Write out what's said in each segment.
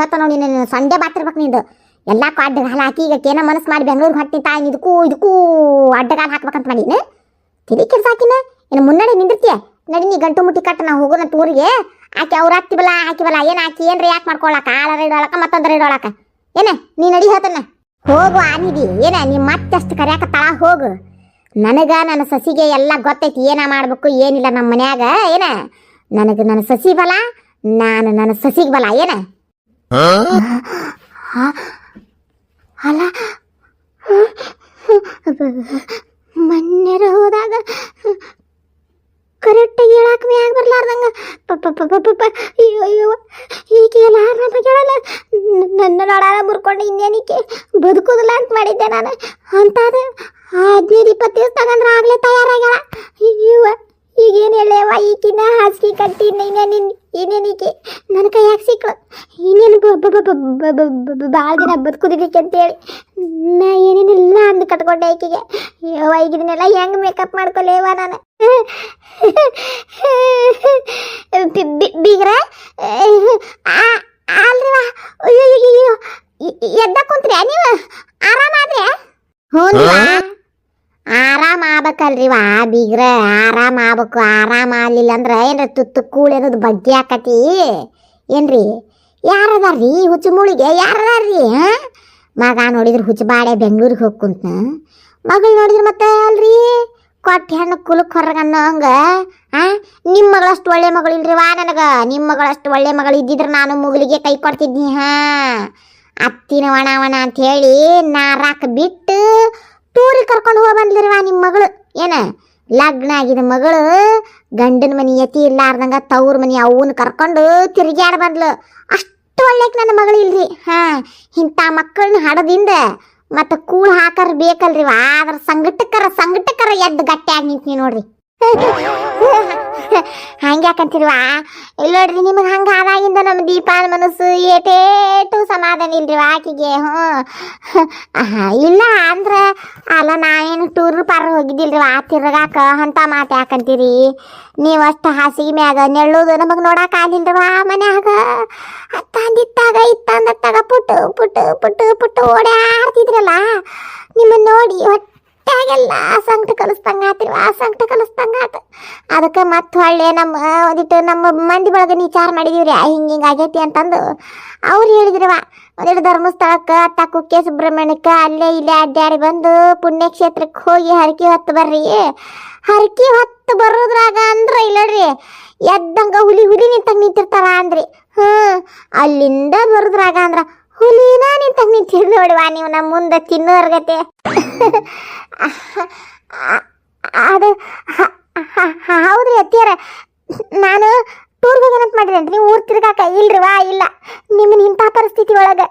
ಹೇಳ್ತಾ ನೋಡಿ ನೀನು ಸಂಡೆ ಬಾತಿರ್ಬೇಕು ನಿಂದು. ಎಲ್ಲ ಅಡ್ಡಗಾಲ ಹಾಕಿ ಈಗ ಕೇನ ಮನಸ್ಸು ಮಾಡಿ ಬೆಂಗಳೂರಿಗೆ ಹೊಟ್ಟಿ ತಾಯಿ ಇದಕ್ಕೂ ಇದಕ್ಕೂ ಅಡ್ಡಗಾಲ ಹಾಕ್ಬೇಕಂತ ಮಾಡೀನಿ ತಿಳಿ ಕೆಲಸ ಹಾಕಿನ ಇನ್ನು ಮುನ್ನಡೆ ನಿಂದಿರ್ತೀಯ? ನಡಿ ನೀ ಗಂಟು ಮುಟ್ಟಿ ಕಟ್ಟ ನಾವು ಹೋಗೋಣ ಟೂರಿಗೆ ಆಕೆ ಅವ್ರು ಹಾಕ್ತಿವಲ್ಲ, ಹಾಕಿವಲ್ಲ, ಏನು ಹಾಕಿ ಏನ್ರಿ ಯಾಕೆ ಮಾಡ್ಕೊಳಕ? ಆಳರ ಇಡೋಳಕ, ಮತ್ತೊಂದರ ಇಡೋಳಕ. ಏನ? ನೀ ನಡಿ ಹೇಳ್ತಾನ ಹೋಗು ಆನಿದಿ ಏನ? ನೀ ಮತ್ತಷ್ಟು ಕರೆಯಕ ತಳ, ಹೋಗು. ನನಗ ನನ್ನ ಸಸಿಗೆ ಎಲ್ಲ ಗೊತ್ತೈತಿ. ಏನ ಮಾಡಬೇಕು, ಏನಿಲ್ಲ ನಮ್ಮ ಮನ್ಯಾಗ. ಏನ? ನನಗೆ ನನ್ನ ಸಸಿ ಬಲ, ನಾನು ನನ್ನ ಸಸಿಗೆ ಬಲ. ಏನ? ಅಲ್ಲ ಮನ್ಯರ ಹೋದಾಗ ಕರೆಕ್ಟಾಗಿ ಹೇಳಕ್ ಮ್ಯಾಗ ಬರ್ಲಾರ್ದಂಗ ಪಪ್ಪ ಪಪ್ಪ ಪಪ್ಪ ಅಯ್ಯೋ ಅಯ್ಯೋ ಈಗ ಎಲ್ಲಾರ ಬಗ್ಗೆ ಹೇಳಲ್ಲ ನನ್ನ ನೋಡಾರ ಮುರ್ಕೊಂಡು ಇನ್ನೇನಿಕೆ ಬದುಕುದಿಲ್ಲ ಅಂತ ಮಾಡಿದ್ದೆ ನಾನು ಅಂತಾದ ಹದಿನೈದು ಇಪ್ಪತ್ತು ದಿವಸ ತಗಂದ್ರೆ ಆಗ್ಲೇ ತಯಾರಾಗ್ಯಾಳ ಅಯ್ಯೋ ಈಗೇನು ಹೇಳೇವ ಈಕಿನ ಹಾಸಿಗೆ ಕಟ್ಟಿ ಇನ್ನೇನು ಇನ್ನೇನಿಕೆ ನನ್ನ ಕೈಯಾಗ ಸಿಕ್ಳು ಇನ್ನೇನು ಭಾಳ ದಿನ ಬದುಕುದಿಕ್ಕೆ ಅಂತೇಳಿ. ನಾ ಏನೇನಿಲ್ಲ ಅಂದು ಕಟ್ಕೊಂಡೆ ಆಕಿಗೆ. ಯವ್ವ ಈಗ ಇದನ್ನೆಲ್ಲ ಹೆಂಗ್ ಮೇಕಪ್ ಮಾಡ್ಕೊಲೇವ ನಾನು? ಬೀಗ್ರ? ಅಲ್ರಿವ ಅಯ್ಯೋ ಎದ್ದ ಕುಂತ್ರಿ ನೀವು? ಆರಾಮಾದ್ರೆ ಹ್ಞೂ ಆರಾಮ ಆಗ್ಬೇಕಲ್ರಿವ ಬೀಗ್ರ? ಆರಾಮ ಆಗ್ಬೇಕು. ಆರಾಮ ಆಗ್ಲಿಲ್ಲ ಅಂದ್ರೆ ಏನ್ರ ತುತ್ತು ಕೂಳಿ ಅನ್ನೋದು ಬಗ್ಗೆ ಆಕತಿ? ಏನ್ರಿ? ಯಾರದಾರ್ರಿ ಹುಚ್ಚು ಮೂಳಿಗೆ ಯಾರದಾರ್ರಿ, ಹಾ? ಮಗ ನೋಡಿದ್ರೆ ಹುಚ್ಚು ಬಾಡೆ ಬೆಂಗಳೂರಿಗೆ ಹೋಗಿ ಕುಂತ ಮಗಳು ನೋಡಿದ್ರೆ ಮತ್ತೆ ಅಲ್ರಿ, ಕೊಟ್ಟ ಹೆಣ್ಣು ಕುಲಕ್ಕೆ ಹೊರಗೆ ಅನ್ನೋ ಹಂಗ ಆ ನಿಮ್ಮ ಮಗಳಷ್ಟು ಒಳ್ಳೆ ಮಗಳು ಇಲ್ರಿವಾ ನನಗೆ. ನಿಮ್ಮ ಮಗಳಷ್ಟು ಒಳ್ಳೆ ಮಗಳು ಇದ್ದಿದ್ರೆ ನಾನು ಮುಗಿಲಿಗೆ ಕೈ ಕೊಡ್ತಿದ್ನಿ, ಹಾ? ಅತ್ತಿನ ಒಣ ಒಣ ಅಂತ ಹೇಳಿ ನಾರಾಕ ಬಿಟ್ಟು ಟೂರಿಗೆ ಕರ್ಕೊಂಡು ಹೋಗಿ ಬಂದ್ಲಿರಿವಾ ನಿಮ್ಮ ಮಗಳು, ಏನ? ಲಗ್ನ ಆಗಿದ ಮಗಳು ಗಂಡನ ಮನೆ ಯತಿ ಇರ್ಲಾರ್ದಂಗ ತವ್ರ ಮನಿ ಅವನ್ನ ಕರ್ಕೊಂಡು ತಿರುಗ್ಯಾಡ ಬಂದ್ಲು ಅಷ್ಟು ಒಳ್ಳೆಕ್ ನನ್ನ ಮಗಳು ಇಲ್ರಿ. ಹಾ, ಇಂಥ ಮಕ್ಕಳನ್ನ ಹಡದಿಂದ ಮತ್ತೆ ಕೂಳ್ ಹಾಕರ್ ಬೇಕಲ್ರಿ. ಆದ್ರ ಸಂಗಟಕ್ಕರ ಸಂಗಟಕ್ಕರ ಎದ್ದು ಗಟ್ಟಿಯಾಗಿ ನಿಂತೀನಿ ನೋಡ್ರಿ. ಹಂಗ್ಯಾಕಂತಿಲ್ವಾ ಇಲ್ಲ ನೋಡ್ರಿ ನಿಮಗೆ ಹಂಗ ಆದಾಗಿಂದ ನಮ್ಮ ದೀಪಾನ ಮನಸ್ಸು ಏಟೇಟು ಸಮಾಧಾನ ಇಲ್ರಿ ಆಕಿಗೆ, ಹ್ಞೂ. ಇಲ್ಲ ಅಂದ್ರ, ಅಲ್ಲ ನಾನೇನು ಟೂರ್ ಪಾರ್ ವಾ ತಿರ್ಗಾಕ ಅಂತ ಮಾತು ಯಾಕಂತೀರಿ? ನೀವು ಅಷ್ಟು ಹಾಸಿಗೆ ಮ್ಯಾಗ ನೆಳ್ಳೋದು ನಮಗೆ ನೋಡಾಕ ಆಗಿಲ್ರಿ ಆ ಮನ್ಯಾಗ ಅತ್ತಂದಿತ್ತಾಗ ಇತ್ತಂದತ್ತಾಗ ಪುಟ್ಟು ಪುಟ್ಟು ಪುಟ್ಟು ಪುಟ್ಟು ಓಡಾಡ್ತಿದ್ರಲ್ಲ ನಿಮ್ಮನ್ನ ನೋಡಿ ಹೊಟ್ಟಾಗೆಲ್ಲ ಸಂಕಟ ಕಲಿಸ್ದಂಗ ಆ ಸಂಕಟ ಕಲಿಸ್ದಂಗ ಆತ. ಅದಕ್ಕೆ ಮತ್ತೆ ಹೊಳ್ಳೆ ನಮ್ಮ, ಒಂದಿಟ್ಟು ನಮ್ಮ ಮಂದಿ ಬಳಗ ವಿಚಾರ ಮಾಡಿದೀವ್ರಿ ಹಿಂಗೆ ಹಿಂಗೆ ಆಗೈತಿ ಅಂತಂದು. ಅವ್ರು ಹೇಳಿದ್ರವ ಒಂದಿಟ್ಟು ಧರ್ಮಸ್ಥಳಕ್ಕೆ ಅತ್ತ ಕುಕ್ಕೆ ಸುಬ್ರಹ್ಮಣ್ಯಕ್ಕೆ ಅಲ್ಲೇ ಇಲ್ಲೇ ಅಡ್ಡಾಡಿ ಬಂದು ಪುಣ್ಯಕ್ಷೇತ್ರಕ್ಕೆ ಹೋಗಿ ಹರಕೆ ಹೊತ್ತು ಬರ್ರಿ. ಹರಕೆ ಹೊತ್ತು ಬರೋದ್ರಾಗ ಅಂದ್ರ ಇಲ್ಲಡ್ರಿ ಎದ್ದಂಗ ಹುಲಿ ಹುಲಿ ನಿಂತ ನಿಂತಿರ್ತಾರ ಅಂದ್ರಿ. ಹ್ಞೂ ಅಲ್ಲಿಂದ ಬರೋದ್ರಾಗ ಅಂದ್ರ ಹುಲಿನ ನಿಂತಂಗ ನಿಂತಿರ್ ನೋಡುವ ನೀವು ನಮ್ಮ ಮುಂದೆ ತಿನ್ನೋರ್ಗತೆ ಅದು, ಹೌದ್ರಿ ಅತ್ತಿಯರ. ನಾನು ಟೂರ್ಗೆ ಹೋಗ್ಯಾನಂತ ಮಾಡಿರೇನ್ರಿ ನೀವು ಊರ್ ತಿರ್ಗಾಕ ಇಲ್ರಿವಾ ಇಲ್ಲ. ನಿಮ್ಮನ್ನ ಇಂಥ ಪರಿಸ್ಥಿತಿ ಒಳಗೆ.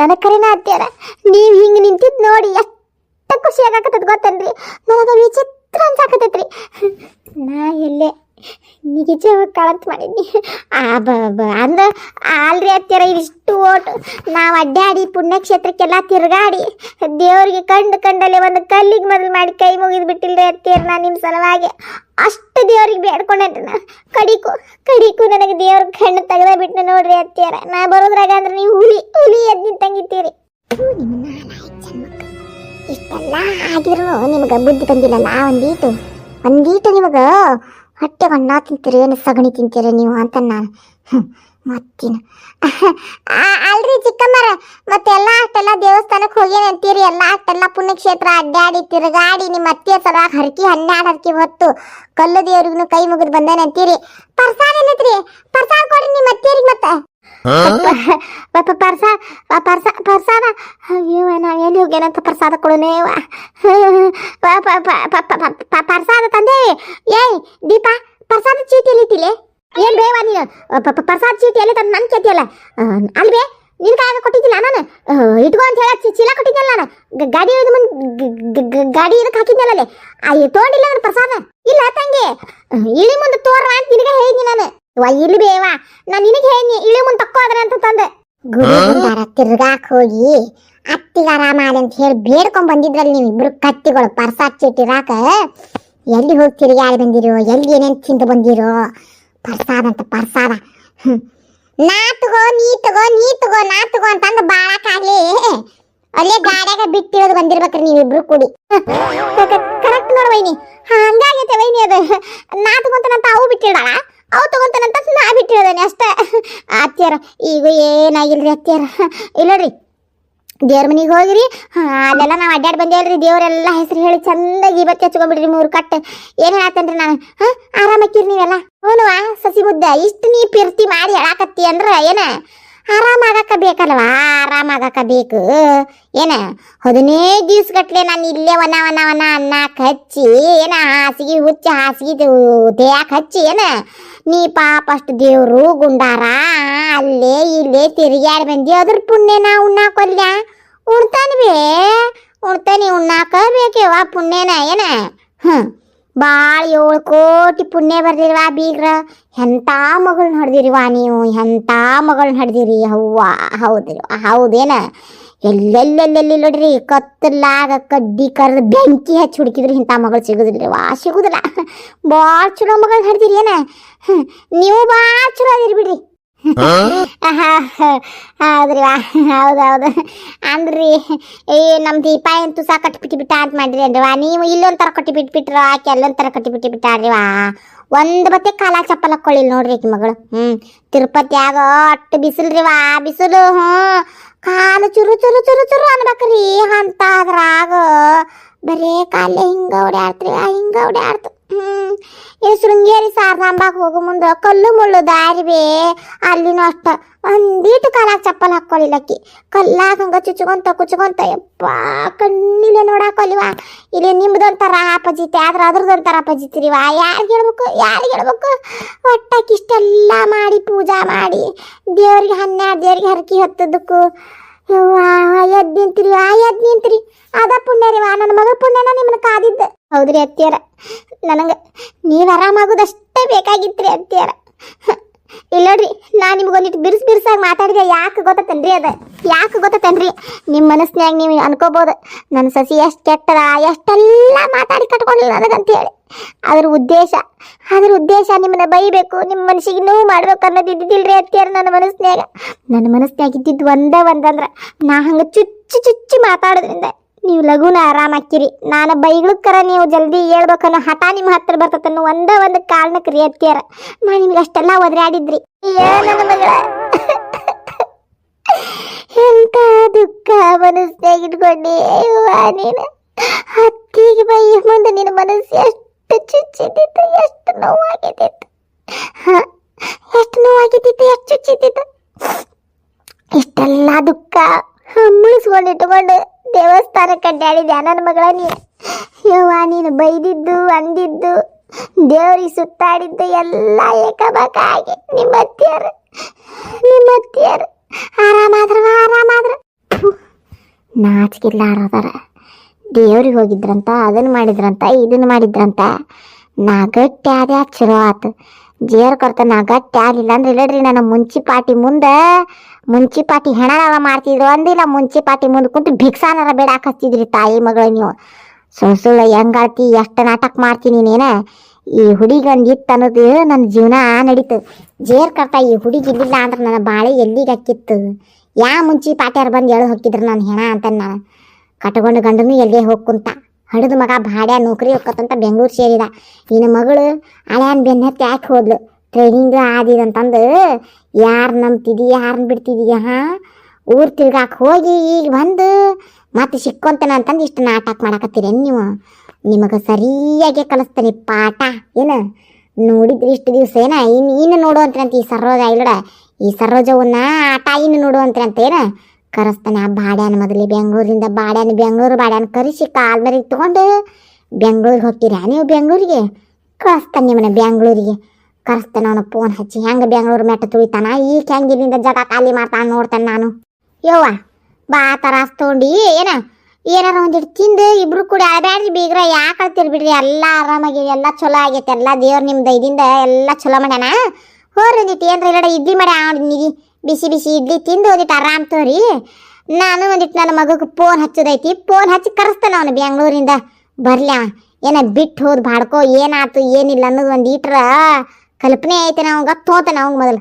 ನನಗೆ ಕರಿನ ಅತ್ತಿಯರ, ನೀವು ಹಿಂಗೆ ನಿಂತಿದ್ದು ನೋಡಿ ಎಷ್ಟು ಖುಷಿ ಆಗಾಕತ್ತದ ಗೊತ್ತೇನ್ರಿ? ನನಗೆ ವಿಚಿತ್ರ ಅನ್ಸಾಕತ್ತೈತ್ರಿ. ನಾ ಎಲ್ಲೇ ನಿಜವಾಗಿ ಕಳತ್ ಮಾಡಿದ್ನಿ. ಆ ಬಾಬಾ ಬ ಅಂದ ಅಲ್ರಿ ಅತ್ತಿಯರ ಇದಿಷ್ಟು ಓಟು ನಾವು ಅಡ್ಡಾಡಿ ಪುಣ್ಯಕ್ಷೇತ್ರಕ್ಕೆಲ್ಲ ತಿರುಗಾಡಿ ದೇವ್ರಿಗೆ ಕಂಡು ಕಂಡಲ್ಲೇ ಒಂದು ಕಲ್ಲಿಗೆ ಮೊದಲು ಮಾಡಿ ಕೈ ಮುಗಿದು ಬಿಟ್ಟಿಲ್ರಿ ಹತ್ತಿರ ನಾನು ನಿಮ್ಮ ಸಲುವಾಗಿ. ಅಷ್ಟು ದೇವ್ರಿಗೆ ಬೇಡ್ಕೊಂಡೇನ್ರಿ ನಾ. ಕಡಿಕು ಕಡಿಕು ನನಗೆ ದೇವ್ರ ಕಣ್ಣು ತೆಗೆದ ಬಿಟ್ಟು ನೋಡ್ರಿ ಅತ್ತಿಯರ ನಾ ಬರೋದ್ರಾಗ ಅಂದ್ರೆ ನೀವು ಹುಲಿ ಹುಲಿ ಎದ್ದು ನಿಂತಂಗಿತ್ತೀರಿ ಇಷ್ಟೆಲ್ಲ ಆಗಿರೋ ನಿಮಗೆ ಬುದ್ಧಿ ಬಂದಿಲ್ಲಲ್ಲ ಒಂದೀಟು ಒಂದೀಟು ನಿಮಗೆ? ಹೊಟ್ಟೆ ಅನ್ನ ತಿಂತೀರಿ, ಏನು ಸಗಣಿ ತಿಂತೀರಿ ನೀವು ಅಂತ ನಾನು. ಮತ್ತಿನ ಅಲ್ರಿ ಚಿಕ್ಕಮ್ಮರ ಮತ್ತೆಲ್ಲ ಅಷ್ಟೆಲ್ಲ ದೇವಸ್ಥಾನಕ್ಕೆ ಹೋಗಿ ಅಂತೀರಿ. ಎಲ್ಲ ಅಷ್ಟೆಲ್ಲ ಪುಣ್ಯಕ್ಷೇತ್ರ ಅಡ್ಡಾಡಿ, ತಿರುಗಾಡಿ, ನಿಮ್ಮ ಅತ್ತೆ ಸಲ ಹರಕಿ ಹನ್ನೆರಡು ಹರಕಿ ಹೊತ್ತು ಕಲ್ಲು ದೇವ್ರಿಗೂ ಕೈ ಮುಗಿದು ಬಂದೇನೆ ಅಂತೀರಿ. ಪ್ರಸಾದ ಪ್ರಸಾದ ಕೊಡ್ರಿ ನಿಮ್ಮ ಅತ್ತೇರಿಗೆ ಮತ್ತೆ. ಪ- ಪರ್ಸ ಪರ್ಸ ಪರ್ಸಾದ ಪ್ರಸಾ ಪ್ರಸಾದ ಅಯ್ಯೋ ನಾವು. ಎಲ್ಲಿ ಹೋಗ್ಯಾನಂತ ಪ್ರಸಾದ ಕೊಡೋನೇವ ಪ್ರಸಾದ ತಂದೆ ಏಯ್, ದೀಪ ಪ್ರಸಾದ ಚೀಟಿ ಎಲ್ಲಿಟ್ಟಿಲೆ ಏನ್ ಬೇವ ನೀನು? ಪ್ರಸಾದ ಚೀಟಿ ಎಲ್ಲಿ ತಂದು ನನ್ ಕೇತಿಯಲ್ಲ ಅಲ್ವೇ ನಿನ್ ಕಾಯಾಗ ಕೊಟ್ಟಿದ್ದಿಲ್ಲ ನಾನು? ಇಟ್ಕೋ ಅಂತ ಹೇಳ ಚೀಲ ಕೊಟ್ಟಿದ್ದಲ್ಲ ನಾನು. ಗಾಡಿ ಒಯ್ದು ಮುಂದ್ ಗಾಡಿ ಇದಕ್ಕೆ ಹಾಕಿದ್ನಲ್ಲ ಅಲ್ಲಿ. ಅಯ್ಯ, ತೊಗೊಂಡಿಲ್ಲ ನಾನು ಪ್ರಸಾದ ಇಲ್ಲ ತಂಗಿ. ಇಳಿ ಮುಂದೆ ತೋರ ಅಂತ ನಿನಗೆ ಹೇಳಿದ್ನಿ ನಾನು. ವಾ ಇಲ್ಲಿ ಬೇವಾ ನಾನು ನಿನಗೆ ಹೇಳಿ ಇಳಿ ಮುಂದೆ ತಕ್ಕೋ ಅದ್ರ ಅಂತ ತಂದೆ. ಗುರುಗಾರ ತಿರ್ಗಾಕ್ ಹೋಗಿ ಅತ್ತಿಗಾರ ಮಾಡಿ ಅಂತ ಹೇಳಿ ಬೇಡ್ಕೊಂಡ್ ಬಂದಿದ್ರಲ್ಲಿ ನೀವು ಇಬ್ರು ಕತ್ತಿಗಳು ಪರ್ಸಾದ್ ಚೀಟಿರಾಕ ಎಲ್ಲಿ ಹೋಗಿ ತಿರುಗಾಡಿ ಬಂದಿರೋ ಎಲ್ಲಿ ಏನೇನು ತಿಂದು ಬಂದಿರೋ? ಪರ್ಸಾದ ಅಂತ ಪರ್ಸಾದ. ನಾ ತಗೋ ನೀ ತಗೋ ನೀ ತಗೋ ನಾ ತಗೋ ಅಂತಂದು ಬಾಳಕ್ಕಾಗ್ಲಿ. ಅಲ್ಲೇ ಗಾಡ್ಯಾಗ ಬಿಟ್ಟಿರೋದು ಬಂದಿರ್ಬೇಕ್ರಿ ನೀವಿಬ್ರು ಕೂಡಿ. ಕರೆಕ್ಟ್ ನೋಡ ವೈನಿ. ಹಂಗಾಗೈತೆ ವೈನಿ ಅದು. ನಾ ತಗೊಂತಾನಂತ ಅವು ಬಿಟ್ಟಿಡಲ್ಲ ಅವು ತಗೊಂತಾನಂತ ನಾ ಬಿಟ್ಟಿರೋದೇನೆ ಅಷ್ಟೇ. ಅತ್ತಿಯಾರ ಈಗ ಏನಾಗಿಲ್ರಿ ಅತ್ತಿಯಾರ? ಇಲ್ಲರಿ ದೇವ್ರ ಮನೆಗೆ ಹೋಗಿರಿ ಹಾ, ಅಲ್ಲೆಲ್ಲ ನಾವು ಅಡ್ಡಾಡಿ ಬಂದೇವ್ರಿ ದೇವ್ರೆಲ್ಲ ಹೆಸರು ಹೇಳಿ ಚಂದಾಗಿ ಇವತ್ತು ಹಚ್ಕೊಂಡ್ಬಿಡ್ರಿ ಮೂರು ಕಟ್ಟೆ ಏನು ಹೇಳತ್ತೇನ್ರಿ ನಾನು? ಹಾ ಆರಾಮಕ್ಕಿರಿ ನೀವೆಲ್ಲ? ಹ್ಞೂ ಸಸಿ ಮುದ್ದ ಇಷ್ಟು ನೀ ಪಿರ್ತಿ ಮಾಡಿ ಹೇಳಾಕತ್ತಿ ಅಂದ್ರೆ ಏನ? ಆರಾಮಾಗಕ್ಕ ಬೇಕಲ್ವಾ? ಆರಾಮಾಗಕ್ಕ ಬೇಕು. ಏನ, ಹದಿನೈದು ದಿವ್ಸ ಗಟ್ಲೆ ನಾನು ಇಲ್ಲೇ ಒನ ಒನ ಒನ ಅನ್ನಕ್ಕೆ ಹಚ್ಚಿ, ಏನ ಹಾಸಿಗೆ, ಹುಚ್ಚಿ ಹಾಸಿಗೆ ತೇಯಾಕ ಹಚ್ಚಿ, ಏನ? ನೀ ಪಾಪ ಅಷ್ಟು ದೇವರು ಗುಂಡಾರ, ಅಲ್ಲೇ ಇಲ್ಲೇ ತಿರುಗಾಡಿ ಬಂದಿ, ಅದ್ರ ಪುಣ್ಯ ನಾ ಉಣ್ಣಾಕೊಲ್ಲ ಉಣ್ತಾನೆ ಬೇ ಉಣ್ತಾನೆ ಉಣ್ಣಾಕ ಬೇಕೇವಾ ಪುಣ್ಯನ, ಏನ? ಹ್ಮ್. ಭಾಳ ಏಳು ಕೋಟಿ ಪುಣ್ಯ ಬರ್ದಿರುವ ಬೀಗ್ರ. ಎಂಥ ಮಗಳನ್ನ ಹೊಡೆದಿರುವ ನೀವು? ಎಂಥ ಮಗಳನ್ನ ಹೌದು ಹವ್ವ ಹೌದು ಹೌದೇನ? ಎಲ್ಲೆಲ್ಲೆಲ್ಲೆಲ್ಲಿ ನೋಡ್ರಿ ಕತ್ತಲಾಗ ಕಡ್ಡಿ ಕರೆದು ಬೆಂಕಿ ಹಚ್ಚಿ ಹುಡುಕಿದ್ರಿ ಇಂಥ ಮಗಳು ಸಿಗುದಿಲ್ರಿ ವಾ ಸಿಗುದಿಲ್ಲ. ಭಾಳ ಚಲೋ ಮಗಳನ್ನ ಹಡ್ದಿರಿ ಏನ? ನೀವು ಭಾಳ ಚಲೋ ಅದಿರಿ ಬಿಡ್ರಿ. ಹೌದ್ರಿ ವಾ. ಹೌದು ಹೌದು. ಅಂದ್ರಿ, ಏ ನಮ್ಮ ದೀಪ ಅಂತೂ ಸಹ ಕಟ್ಟಿ ಬಿಟ್ಟು ಬಿಟ್ಟ ಅಂತ ಮಾಡಿರಿ ಅಂದ್ರಿ ವಾ. ನೀವು ಇಲ್ಲೊಂಥರ ಕಟ್ಟಿ ಬಿಟ್ಟು ಬಿಟ್ರ, ಆಕೆ ಅಲ್ಲೊಂಥರ ಕಟ್ಟಿ ಬಿಟ್ಟು ಬಿಟ್ಟಾರ್ರಿ ವಾ. ಒಂದು ಬತ್ತೆ ಕಾಲ ಚಪ್ಪಲ್ ಕೊಳಿಲ್ ನೋಡ್ರಿ ಆಕಿ ಮಗಳು. ಹ್ಮ್ ತಿರುಪತಿಯಾಗ ಅಟ್ಟು ಬಿಸಿಲ್ರಿವಾ ಬಿಸಿಲು ಹ್ಞೂ ಕಾಲು ಚುರು ಚುರು ಚುರು ಚುರು ಅನ್ಬೇಕ್ರಿ. ಅಂತ ಅದ್ರಾಗ ಬರೇ ಕಾಲೇ ಹಿಂಗ ಓಡಾಡ್ತ್ರಿ ಹಿಂಗೆ ಓಡಾಡ್ತು ಈ ಶೃಂಗೇರಿ ಸಾರದಾಂಬಾಗ ಹೋಗೋ ಮುಂದೆ ಕಲ್ಲು ಮುಳ್ಳು ದಾರಿ ಬೇ. ಅಲ್ಲಿನೂ ಅಷ್ಟ. ಒಂದೀಟು ಕಾಲಾಗ ಚಪ್ಪಲ್ ಹಾಕೊಳ್ಳಿಲ್ಲಕ್ಕಿ ಕಲ್ಲಾಗ ಹಂಗ ಚುಚ್ಕೊಂತ ಕುಚ್ಕೊಂತ, ಯಪ್ಪ, ಕಣ್ಣಿಲೆ ನೋಡಾಕೊಲಿವಾ ಇಲ್ಲಿ ನಿಮ್ದೊಂಥರ ಅಪಜಿತಿ ಆದ್ರೆ ಅದ್ರದೊಂಥರ ಅಪಜಿತಿರಿವಾ ಯಾರಿಗೆ ಹೇಳ್ಬೇಕು? ಯಾರಿಗೆ ಹೇಳ್ಬೇಕು? ಒಟ್ಟಾಕಿ ಇಷ್ಟೆಲ್ಲ ಮಾಡಿ ಪೂಜಾ ಮಾಡಿ, ದೇವ್ರಿಗೆ ಹನ್ನೆರಡು ದೇವ್ರಿಗೆ ಹರಕಿ ಹತ್ತದಕ್ಕು. ಎದ್ ನಿಂತ್ರಿ ಆ ಎದ್ ನಿಂತ್ರಿ. ಅದ ಪುಣ್ಯ ರೀ ವಾ. ನನ್ನ ಮಗ ಪುಣ್ಯನ ನಿಮ್ಮನ್ನ ಕಾದಿದ್ದ. ಹೌದ್ರಿ ಅತ್ತಿಯರ. ನನಗೆ ನೀವು ಆರಾಮಾಗೋದಷ್ಟೇ ಬೇಕಾಗಿತ್ತು ರೀ ಅಂತೀರ ಇಲ್ಲ ನೋಡ್ರಿ, ನಾ ನಿಮ್ಗೊಂದಿಟ್ಟು ಬಿರ್ಸ್ ಬಿರ್ಸಾಗಿ ಮಾತಾಡಿದೆ, ಯಾಕೆ ಗೊತ್ತತನ್ರಿ ಅದ? ಯಾಕೆ ಗೊತ್ತತನ್ರಿ? ನಿಮ್ಮ ಮನಸ್ಸಿನಾಗ ನೀವು ಅನ್ಕೋಬೋದು ನನ್ನ ಸಸಿ ಎಷ್ಟು ಕೆಟ್ಟದ, ಎಷ್ಟೆಲ್ಲ ಮಾತಾಡಿ ಕಟ್ಕೊಂಡಿಲ್ಲ ನನಗಂತ ಹೇಳಿ ಅದ್ರ ಉದ್ದೇಶ ಅದ್ರ ಉದ್ದೇಶ ನಿಮ್ಮನ್ನ ಬೈಬೇಕು ನಿಮ್ಮ ಮನಸ್ಸಿಗೆ ನೋವು ಮಾಡ್ಬೇಕು ಅನ್ನೋದು ಇದ್ದಿದ್ದಿಲ್ರಿ ಅತ್ತಿಯಾರ ನನ್ನ ಮನಸ್ಸಿನಾಗ ನನ್ನ ಮನಸ್ಸಿನಾಗ ಇದ್ದಿದ್ದು ಒಂದೇ ಒಂದಂದ್ರೆ, ನಾ ಹಂಗೆ ಚುಚ್ಚು ಚುಚ್ಚು ಮಾತಾಡೋದ್ರಿಂದ ನೀವು ಲಘುನ ಆರಾಮಾಕಿರಿ ನಾನು ಬೈಗಳಕ್ಕರ ನೀವು ಜಲ್ದಿ ಹೇಳ್ಬೇಕನ್ನೋ ಹಠ ನಿಮ್ಮ ಹತ್ರ ಬರ್ತತನ್ನು ಒಂದೇ ಒಂದು ಕಾರಣಕ್ಕೆ ರೀ ಅತ್ತಿಯರ ನಾ ನಿಮ್ಗೆ ಅಷ್ಟೆಲ್ಲ ಒದರಾಡಿದ್ರಿ. ಎಂತ ದುಃಖ ಮನಸ್ಸಿನಾಗ ಇಟ್ಕೊಂಡಿ. ನೀನು ಹತ್ತಿಗೆ ಬೈ ಮುಂದೆ ನಿನ್ನ ಮನಸ್ಸು ಎಷ್ಟು ಚುಚ್ಚಿದ್ದಿತ್ತು, ಎಷ್ಟು ನೋವಾಗಿದ್ದಿತ್ತು. ಹಾಂ, ಎಷ್ಟು ನೋವಾಗಿದ್ದಿತ್ತು, ಎಷ್ಟು ಚುಚ್ಚಿದ್ದಿತ್ತು. ಇಷ್ಟೆಲ್ಲ ದುಃಖ ಮುಳಿಸ್ಕೊಂಡು ಇಟ್ಕೊಂಡು ದೇವಸ್ಥಾನಕ್ಕೆ ಅಡ್ಡಾಡಿದ್ಯಾ? ನನ್ನ ಮಗಳ ಯವ್ವ, ನೀನು ಬೈದಿದ್ದು, ಅಂದಿದ್ದು, ದೇವ್ರಿಗೆ ಸುತ್ತಾಡಿದ್ದು ಎಲ್ಲ ಏಕಬಾಕ ನಿಮ್ಮ ಅತ್ತಿಯರು ನಿಮ್ಮ ಅತ್ತಿಯರು ಆರಾಮಾದ್ರವ ಆರಾಮಾದ್ರ ನಾಚಿಕಿಲ್ಲಾರದಾರ ದೇವ್ರಿಗೆ ಹೋಗಿದ್ರಂತ, ಅದನ್ನ ಮಾಡಿದ್ರಂತ, ಇದನ್ನ ಮಾಡಿದ್ರಂತ. ನಾ ಗಟ್ಟಿ ಆದೆ ಚಲೋ ಆತು. ಜೇರ್ ಕೊಡ್ತ ನಾ ಗಟ್ಟಿ ಆಗಲಿಲ್ಲ ಅಂದ್ರೆ ಇಲ್ಲಡ್ರಿ, ನನ್ನ ಮುನ್ಸಿಪಾಟಿ ಮುಂದೆ ಮುನ್ಸಿಪಾಟಿ ಹೆಣವ ಮಾಡ್ತಿದ್ರು ಅಂದಿಲ್ಲ ಮುನ್ಸಿಪಾಟಿ ಮುಂದೆ ಕುಂತು ಭಿಕ್ಷಾನರ ಬೇಡ ಹಚ್ಚಿದ್ರಿ ತಾಯಿ ಮಗಳು ನೀವು. ಸುಳ್ಳು ಸುಳ್ಳು ಹೆಂಗಾಳ್ತಿ ಎಷ್ಟು ನಾಟಕ ಮಾಡ್ತೀನಿ ನೀನೇನ ಈ ಹುಡುಗಿ ಒಂದು ಇತ್ತು ಅನ್ನೋದು ನನ್ನ ಜೀವನ ನಡೀತು. ಜೇರ್ ಕರ್ತ ಈ ಹುಡುಗಿ ಇಲ್ಲಿಲ್ಲ ಅಂದ್ರೆ ನನ್ನ ಬಾಳೆ ಎಲ್ಲಿಗೆ ಹಾಕಿತ್ತು? ಯಾ ಮುಂಚಿ ಮುನ್ಸಿಪಾಟ್ಯಾರು ಬಂದು ಎಳು ಹೋಗಿದ್ರು ನಾನು ಹೆಣ ಅಂತ ನಾನು ಕಟ್ಕೊಂಡು ಗಂಡನು ಎಲ್ಲೇ ಹೋಗಿ ಕುಂತ? ಹಡಿದ ಮಗ ಭಾಡ್ಯ ನೌಕರಿ ಹೋಗ್ಕತ್ತಂತ ಬೆಂಗಳೂರು ಸೇರಿದ. ಇನ್ನು ಮಗಳು ಅಳ್ಯಾನ್ ಬೆನ್ನ ಹತ್ತಿ ಯಾಕೆ ಹೋದ್ಲು ಟ್ರೈನಿಂಗ್ ಆದಿದಂತಂದು ಯಾರು ನಂಬ್ತಿದಿ ಯಾರನ್ನ ಬಿಡ್ತಿದೀಯ ಹಾಂ? ಊರು ತಿರ್ಗಾಕೆ ಹೋಗಿ ಈಗ ಬಂದು ಮತ್ತೆ ಸಿಕ್ಕೊಂತನ ಅಂತಂದು ಇಷ್ಟು ನಾಟಕ ಮಾಡಕತ್ತೀರಿ ನೀವು? ನಿಮಗೆ ಸರಿಯಾಗಿ ಕಲಿಸ್ತಾನೆ ಪಾಠ. ಏನು? ನೋಡಿದ್ರಿ ಇಷ್ಟು ದಿವಸ ಏನ? ಇನ್ನು ಇನ್ನು ನೋಡುವಂತ್ರಂತ ಈ ಸರೋಜ ಇಲ್ಲಡ. ಈ ಸರೋಜವನ್ನ ಆಟ ಇನ್ನು ನೋಡುವಂತ್ರಿ ಅಂತ ಏನ? ಕರೆಸ್ತಾನೆ, ಆ ಬಾಡ್ಯಾನ ಮೊದಲೇ ಬೆಂಗಳೂರಿಂದ ಬಾಡ್ಯಾನ ಬೆಂಗಳೂರು ಬಾಡ್ಯಾನ ಕರೆಸಿ ಕಾಲ್ ಮೇಲೆ ತಗೊಂಡು ಬೆಂಗಳೂರಿಗೆ ಹೋಗ್ತೀರಾ ನೀವು ಬೆಂಗಳೂರಿಗೆ? ಕಳಿಸ್ತಾನೆ ನಿಮ್ಮನ್ನ ಬೆಂಗಳೂರಿಗೆ. ಕರೆಸ್ತಾನೆ ಅವನು ಫೋನ್ ಹಚ್ಚಿ, ಹೆಂಗೆ ಬೆಂಗಳೂರು ಮೆಟ್ಟ ತುಳಿತಾನ? ಈಗ ಹೆಂಗೆ ಇಲ್ಲಿಂದ ಜಾಗ ಖಾಲಿ ಮಾಡ್ತಾನೆ ನೋಡ್ತಾನೆ ನಾನು. ಯವ್ವ, ಬಾ ತರಾಸ್ ತೊಗೊಂಡು, ಏನ? ಏನಾರ ಒಂದಿಟ್ಟು ತಿಂದು ಇಬ್ರು ಕೂಡ ಅಳಬ್ಯಾಡ್ರಿ ಬೀಗ್ರ, ಯಾಕೆ ಅಳ್ತೀರಿ ಬಿಡ್ರಿ? ಎಲ್ಲ ಆರಾಮಾಗಿ, ಎಲ್ಲ ಚಲೋ ಆಗೈತೆ. ಎಲ್ಲ ದೇವ್ರು ನಿಮ್ಮ ಇದಿಂದ ಎಲ್ಲ ಚಲೋ ಮಾಡ್ಯಾನ? ಹೋರಿ ಒಂದಿಟ್ಟು ಏನ್ರ ಇಲ್ಲಡ ಇಡ್ಲಿ ಮಾಡಿ ನಿಧಿ ಬಿಸಿ ಬಿಸಿ ಇಡ್ಲಿ ತಿಂದು ಒಂದಿಟ್ಟು ಆರಾಮ್ ತೋರಿ. ನಾನು ಒಂದಿಟ್ಟು ನನ್ನ ಮಗಕ್ಕೆ ಫೋನ್ ಹಚ್ಚೋದೈತಿ. ಫೋನ್ ಹಚ್ಚಿ ಕರೆಸ್ತಾನೆ ಅವನು ಬೆಂಗಳೂರಿಂದ ಬರ್ಲ್ಯಾ ಏನ ಬಿಟ್ಟು ಹೋದ್ ಬಾಡ್ಕೋ ಏನಾತು ಏನಿಲ್ಲ ಅನ್ನೋದು ಒಂದು ಈಟ್ರ ಕಲ್ಪನೆ ಐತೆ ಅವಂಗ ತೋತಾನ ಅವಂಗ ಮೊದಲು.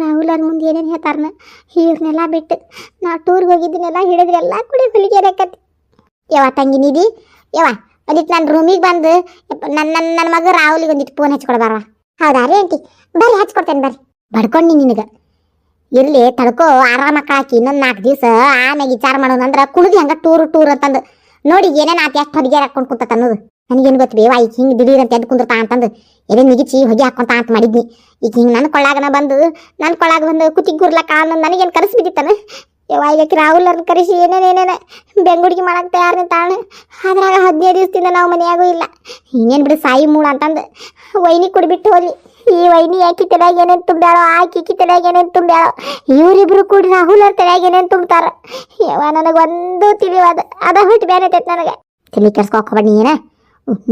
ರಾಹುಲ್ ಅವ್ರ ಮುಂದೆ ಏನೇನು ಹೇಳ್ತಾರನ ಇವ್ರನ್ನೆಲ್ಲ ಬಿಟ್ಟು ನಾ ಟೂರ್ಗೆ ಹೋಗಿದ್ದೀನೆಲ್ಲ ಹಿಡಿದ್ರೆಲ್ಲ ಕುಡಿ ಹುಲಿಗೆ ರೇಕತಿ ಯವ್ವ ತಂಗಿ ನಿಧಿ ಯವ್ವ ಒಂದಿಟ್ಟು ನನ್ನ ರೂಮಿಗೆ ಬಂದು ನನ್ನ ನನ್ನ ನನ್ನ ಮಗ ರಾಹುಲಿಗೆ ಒಂದಿಟ್ಟು ಫೋನ್ ಹಚ್ಕೊಡ್ಬಾರವ ಹೌದಾ ರೀ ಆಂಟಿ? ಬರ್ರಿ ಹಚ್ಕೊಡ್ತೇನೆ ಬರ್ರಿ. ಬಡ್ಕೊಂಡು ನಿನಗೆ. ಇರ್ಲಿ, ತಡ್ಕೋ, ಆರಾಮ ಹಾಕಿ ಇನ್ನೊಂದು ನಾಲ್ಕು ದಿವಸ ಆಮ್ಯಾಗ ವಿಚಾರ ಮಾಡೋಣ ಅಂದ್ರೆ ಕುಡ್ದು ಹಂಗ ಟೂರ್ ಟೂರ್ ಅಂತಂದು. ನೋಡಿ, ಏನೇನು ಆತ ಎಷ್ಟು ಹೊದಿಗೆ ಹಾಕೊಂಡು ಕುಂತ ಅನ್ನೋದು. ನನಗೇನು ಗೊತ್ತು ಬೇವ ಈಗ ಹಿಂಗೆ ದಿಢೀರ್ ಅಂತ ಎದ್ದು ಕುಂದಿರ್ತಾ ಅಂತಂದು. ಎದೆ ನಿಗಿಚಿ ಹೊಗೆ ಹಾಕೊಂತ ಅಂತ ಮಾಡಿದ್ನಿ. ಈಗ ಹಿಂಗೆ ನನ್ನ ಕೊಳ್ಳಾಗನ ಬಂದು ನನ್ನ ಕೊಳ್ಳಾಗ ಬಂದು ಕುತ್ತಿಗೆ ಗುರ್ಲಕ್ಕ ಅನ್ನೋದು ನನಗೇನು ಕನಸು ಬಿದ್ದಿತ್ತಾನ? ಯವ್ವ, ಈಗ ರಾಹುಲ್ ಅವ್ರನ್ನ ಕರೆಸಿ ಏನೇನೇನೇನ ಬೆಂಗುಡಿಗೆ ಮಾಡಕ್ಕೆ ತಯಾರು ನಿಂತಾಣ ಅದ್ರಾಗ ಹದಿನೈದು ದಿವಸದಿಂದ ನಾವು ಮನೆಯಾಗೂ ಇಲ್ಲ. ಇನ್ನೇನು ಬಿಡು, ಸಾಯಿ ಮೂಳ ಅಂತಂದು. ವೈನಿ ಕುಡಿಬಿಟ್ಟು ಹೋಗ್ಲಿ ಈ ವೈನಿ ಆಕಿ ತಲೆಯಾಗ ಏನೇನು ತುಂಬ್ಯಾಳೋ ಆಕಿ ಈಕಿ ತಲೆಯಾಗ ಏನೇನು ತುಂಬ್ಯಾಳೋ, ಇವರಿಬ್ರು ಕೂಡಿ ರಾಹುಲ್ ಅವ್ರ ತಲೆಯಾಗ ಏನೇನು ತುಂಬ್ತಾರ? ಯವ್ವ, ನನಗೆ ಒಂದು ತಿಳಿವಾದ ಅದ ಹುಟ್ಟು ಬೇರೆ ಐತೈತೆ ನನಗೆ. ತಲೆ ಹೋಗ್ಬೇಡಿ ಏನ?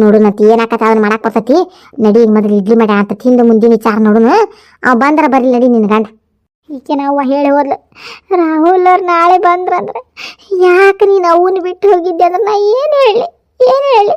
ನೋಡು ನತಿ ಏನಾಕತ್ತ ಅದನ್ನ ಮಾಡಕ್ ಬರ್ತತಿ? ನಡಿ ಮೊದಲು ಇಡ್ಲಿ ಮಾಡಿ ಅಂತ ತಿಂದು ಮುಂದಿನ ವಿಚಾರ ನೋಡುನು. ಅವ ಬಂದ್ರ ಬರ್ಲಿ ನಡಿ ನಿನ್ ಗಂಡ. ಈಕೆ ನಾವು ಹೇಳಿ ಹೋದ್ಲು, ರಾಹುಲ್ ಅವ್ರು ನಾಳೆ ಬಂದ್ರಂದ್ರೆ, ಯಾಕೆ ನೀನು ಅವನ್ನ ಬಿಟ್ಟು ಹೋಗಿದ್ದೆ? ಅಂದ್ರೆ ನಾ ಏನು ಹೇಳಿ ಏನು ಹೇಳಿ